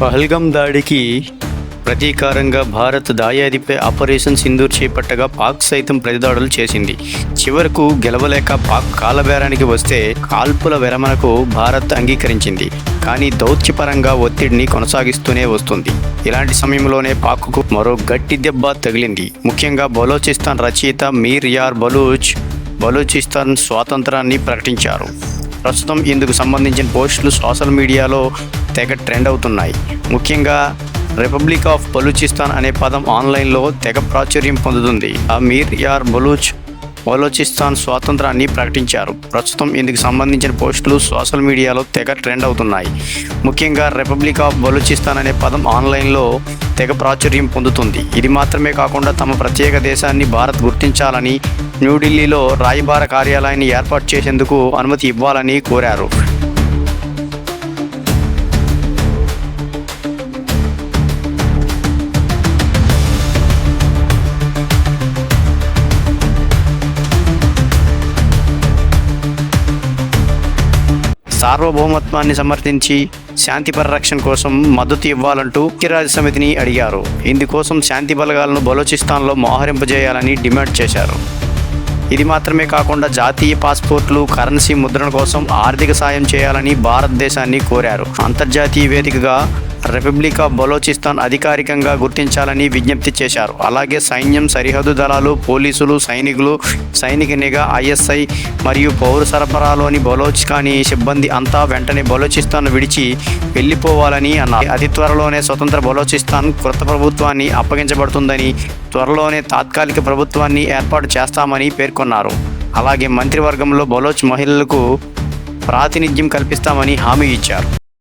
పహల్గం దాడికి ప్రతీకారంగా భారత్ దాయాదిపై ఆపరేషన్ సింధూర్ చేపట్టగా పాక్ సైతం ప్రతిదాడులు చేసింది. చివరకు గెలవలేక పాక్ కాలబేరానికి వస్తే కాల్పుల విరమణకు భారత్ అంగీకరించింది. కానీ దౌత్యపరంగా ఒత్తిడిని కొనసాగిస్తూనే వస్తుంది. ఇలాంటి సమయంలోనే పాక్కు మరో గట్టి దెబ్బ తగిలింది. ముఖ్యంగా బలోచిస్తాన్ రచయిత మీర్ యార్ బలూచ్ బలూచిస్తాన్ స్వాతంత్రాన్ని ప్రకటించారు. ప్రస్తుతం ఇందుకు సంబంధించిన పోస్టులు సోషల్ మీడియాలో తెగ ట్రెండ్ అవుతున్నాయి. ముఖ్యంగా రిపబ్లిక్ ఆఫ్ బలూచిస్తాన్ అనే పదం ఆన్లైన్లో తెగ ప్రాచుర్యం పొందుతుంది. ఆ మీర్ యార్ బలూచ్ బలూచిస్తాన్ స్వాతంత్రాన్ని ప్రకటించారు. ప్రస్తుతం ఇందుకు సంబంధించిన పోస్టులు సోషల్ మీడియాలో తెగ ట్రెండ్ అవుతున్నాయి. ముఖ్యంగా రిపబ్లిక్ ఆఫ్ బలూచిస్తాన్ అనే పదం ఆన్లైన్లో తెగ ప్రాచుర్యం పొందుతుంది. ఇది మాత్రమే కాకుండా తమ ప్రత్యేక దేశాన్ని భారత్ గుర్తించాలని న్యూఢిల్లీలో రాయబార కార్యాలయాన్ని ఏర్పాటు చేసేందుకు అనుమతి ఇవ్వాలని కోరారు. సార్వభౌమత్వాన్ని సమర్థించి శాంతి పరిరక్షణ కోసం మద్దతు ఇవ్వాలంటూ ఐక్యరాజ్య సమితిని అడిగారు. ఇందుకోసం శాంతి బలగాలను బలోచిస్తాన్లో మోహరింపజేయాలని డిమాండ్ చేశారు. ఇది మాత్రమే కాకుండా జాతీయ పాస్పోర్ట్లు కరెన్సీ ముద్రణ కోసం ఆర్థిక సాయం చేయాలని భారతదేశాన్ని కోరారు. అంతర్జాతీయ వేదికగా రిపబ్లిక్ ఆఫ్ బలోచిస్తాన్ అధికారికంగా గుర్తించాలని విజ్ఞప్తి చేశారు. అలాగే సైన్యం సరిహద్దు దళాలు పోలీసులు సైనికులు సైనిక నిఘా ఐఎస్ఐ మరియు పౌర సరఫరాలోని బలోచిస్తానీ సిబ్బంది అంతా వెంటనే బలోచిస్తాన్ విడిచి వెళ్ళిపోవాలని అన్నారు. అతి త్వరలోనే స్వతంత్ర బలోచిస్తాన్ కొత్త ప్రభుత్వాన్ని అప్పగించబడుతుందని త్వరలోనే తాత్కాలిక ప్రభుత్వాన్ని ఏర్పాటు చేస్తామని పేర్కొన్నారు. అలాగే మంత్రివర్గంలో బలోచ్ మహిళలకు ప్రాతినిధ్యం కల్పిస్తామని హామీ ఇచ్చారు.